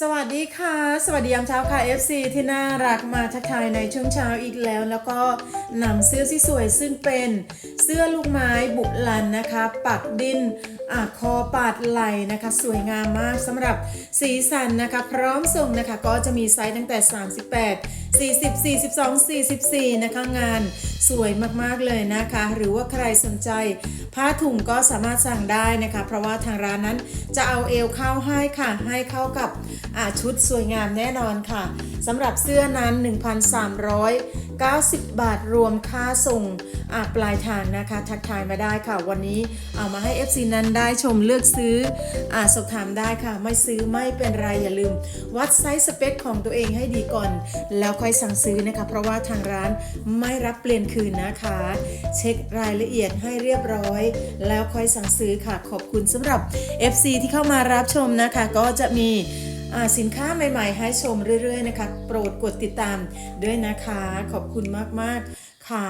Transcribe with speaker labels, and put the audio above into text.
Speaker 1: สวัสดีค่ะ สวัสดียามเช้าค่ะ FC ที่น่ารักมาทักทายในช่วงเช้าอีกแล้ว แล้วก็นำเสื้อที่สวยซึ่งเป็นเสื้อลูกไม้บุลันนะคะ ปักดินอคอปาดไหลนะคะ สวยงามมากสำหรับสีสันนะคะ พร้อมส่งนะคะก็จะมีไซส์ตั้งแต่ 38 40 42 44 นะคะงานสวยมากๆเลยนะคะ หรือว่าใครสนใจ ผ้าถุงก็สามารถสั่งได้นะคะ เพราะว่าทางร้านนั้นจะเอาเอวเข้าให้ค่ะ ให้เข้ากับชุดสวยงามแน่นอนค่ะสำหรับเสื้อนั้น 1,390 บาทรวมค่าส่งปลายทางนะคะ ทักทายมาได้ค่ะ วันนี้เอามาให้ FC นั้นได้ชมเลือกซื้ออาสอบถามได้ค่ะ ไม่ซื้อไม่เป็นไรอย่าลืม วัดไซส์สเปคของตัวเองให้ดีก่อน แล้วค่อยสั่งซื้อนะคะ เพราะว่าทางร้านไม่รับเปลี่ยนคืนนะคะ เช็ครายละเอียดให้เรียบร้อย แล้วค่อยสั่งซื้อค่ะ ขอบคุณสำหรับ FC ที่เข้ามารับชมนะคะ ก็จะมีสินค้าใหม่ ๆ ให้ชมเรื่อย ๆ นะคะ โปรดกดติดตามด้วยนะคะ ขอบคุณมาก ๆ ค่ะ